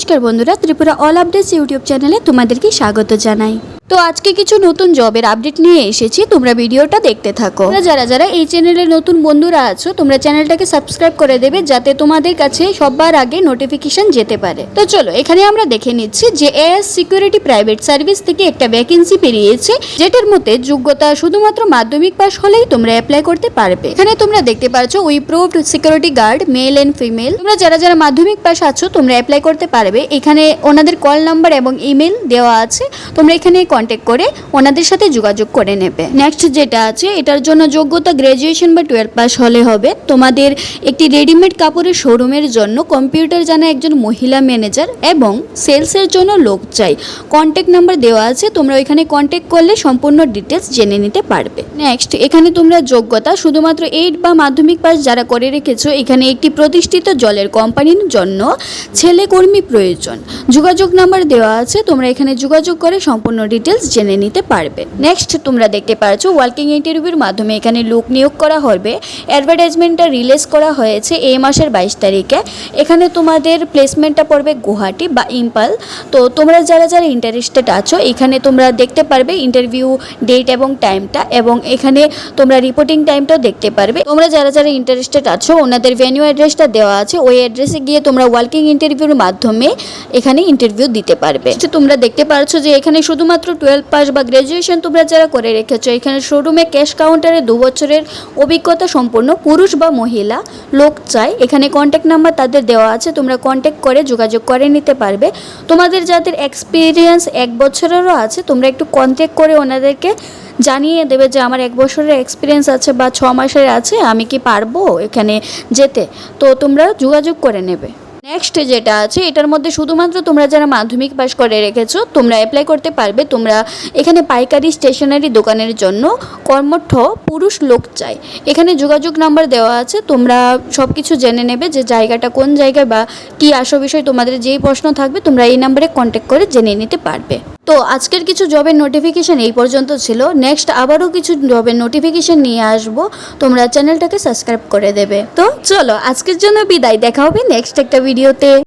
নমস্কার বন্ধুরা Tripura all updates YouTube চ্যানেলে তোমাদেরকে স্বাগত জানাই। তো আজকে কিছু নতুন জবের আপডেট নিয়ে এসেছি, তোমরা ভিডিওটা দেখতে থাকো। যারা যারা এই চ্যানেলের নতুন বন্ধুরা আছো, তোমরা চ্যানেলটাকে সাবস্ক্রাইব করে দেবে যাতে তোমাদের কাছে সবার আগে নোটিফিকেশন যেতে পারে। তো চলো, এখানে আমরা দেখে নিচ্ছি যে এএস সিকিউরিটি প্রাইভেট সার্ভিস থেকে একটা ভ্যাকেন্সি বেরিয়েছে যেটার মধ্যে যোগ্যতা শুধুমাত্র মাধ্যমিক পাস হলেই তোমরা অ্যাপ্লাই করতে পারবে। এখানে তোমরা দেখতে পাচ্ছ approved security guard male and female তোমরা যারা যারা মাধ্যমিক পাস আছো, তোমরা অ্যাপ্লাই করতে পারবে। এখানে ওনাদের কল নাম্বার এবং ইমেল দেওয়া আছে। তোমরা এখানে কন্ট্যাক্ট করে ওনাদের সাথে যোগাযোগ করে নেবে। নেক্সট যেটা আছে, এটার জন্য যোগ্যতা গ্র্যাজুয়েশন বা টুয়েলভ পাস হলে হবে। তোমাদের একটি রেডিমেড কাপড়ের শোরুমের জন্য কম্পিউটার জানা একজন মহিলা ম্যানেজার এবং সেলসের জন্য লোক চাই। কন্ট্যাক্ট নাম্বার দেওয়া আছে, তোমরা ওইখানে কন্ট্যাক্ট করলে সম্পূর্ণ ডিটেলস জেনে নিতে পারবে। নেক্সট এখানে তোমরা যোগ্যতা, শুধুমাত্র এইট বা মাধ্যমিক পাস যারা করে রেখেছো, এখানে একটি প্রতিষ্ঠিত জলের কোম্পানির জন্য ছেলে কর্মী প্রয়োজন। যোগাযোগ নাম্বার দেওয়া আছে, তোমরা এখানে যোগাযোগ করে সম্পূর্ণ ডিটেলস জেনে নিতে পারবে। নেক্সট তোমরা দেখতে পাচ্ছ ওয়ার্কিং ইন্টারভিউর মাধ্যমে এখানে লোক নিয়োগ করা হবে। অ্যাডভার্টাইজমেন্টটা রিলিজ করা হয়েছে এই মাসের বাইশ তারিখে। এখানে তোমাদের প্লেসমেন্টটা পড়বে গুয়াহাটি বা ইম্পাল। তো তোমরা যারা যারা ইন্টারেস্টেড আছো, এখানে তোমরা দেখতে পারবে ইন্টারভিউ ডেট এবং টাইমটা এবং এখানে তোমরা রিপোর্টিং টাইমটাও দেখতে পারবে। তোমরা যারা যারা ইন্টারেস্টেড আছো, ওনাদের ভেন্যু অ্যাড্রেসটা দেওয়া আছে। ওই অ্যাড্রেসে গিয়ে তোমরা ওয়ার্কিং ইন্টারভিউর মাধ্যমে এখানে ইন্টারভিউ দিতে পারবে। তোমরা দেখতে পারছ যে এখানে শুধুমাত্র টুয়েলভ পাস বা গ্র্যাজুয়েশন তোমরা যারা করে রেখেছো, এখানে শোরুমে ক্যাশ কাউন্টারে দু বছরের অভিজ্ঞতা সম্পন্ন পুরুষ বা মহিলা লোক চাই। এখানে কন্ট্যাক্ট নাম্বার তাদের দেওয়া আছে, তোমরা কন্ট্যাক্ট করে যোগাযোগ করে নিতে পারবে। তোমাদের যাদের এক্সপিরিয়েন্স এক বছরেরও আছে, তোমরা একটু কন্ট্যাক্ট করে ওনাদেরকে জানিয়ে দেবে যে আমার এক বছরের এক্সপিরিয়েন্স আছে বা ছ মাসের আছে, আমি কি পারব এখানে যেতে। তো তোমরা যোগাযোগ করে নেবে। নেক্সট যেটা আছে, এটার মধ্যে শুধুমাত্র তোমরা যারা মাধ্যমিক পাশ করে রেখেছো, তোমরা অ্যাপ্লাই করতে পারবে। তোমরা এখানে পাইকারি স্টেশনারি দোকানের জন্য কর্মঠ পুরুষ লোক চাই। এখানে যোগাযোগ নাম্বার দেওয়া আছে, তোমরা সব কিছু জেনে নেবে যে জায়গাটা কোন জায়গায় বা কী আসো বিষয়, তোমাদের যেই প্রশ্ন থাকবে, তোমরা এই নাম্বারে কন্ট্যাক্ট করে জেনে নিতে পারবে। তো আজকের কিছু জবের নোটিফিকেশান এই পর্যন্ত ছিল। নেক্সট আবারও কিছু জবের নোটিফিকেশান নিয়ে আসব। তোমরা চ্যানেলটাকে সাবস্ক্রাইব করে দেবে। তো চলো, আজকের জন্য বিদায়। দেখা হবে নেক্সট একটা ভিডিওতে